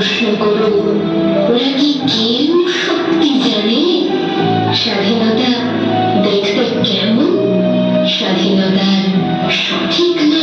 প্রশ্ন করব। মানে ওরা কি কেউ সত্যি জানে? স্বাধীনতা দেখতে কেমন? স্বাধীনতার সঠিক না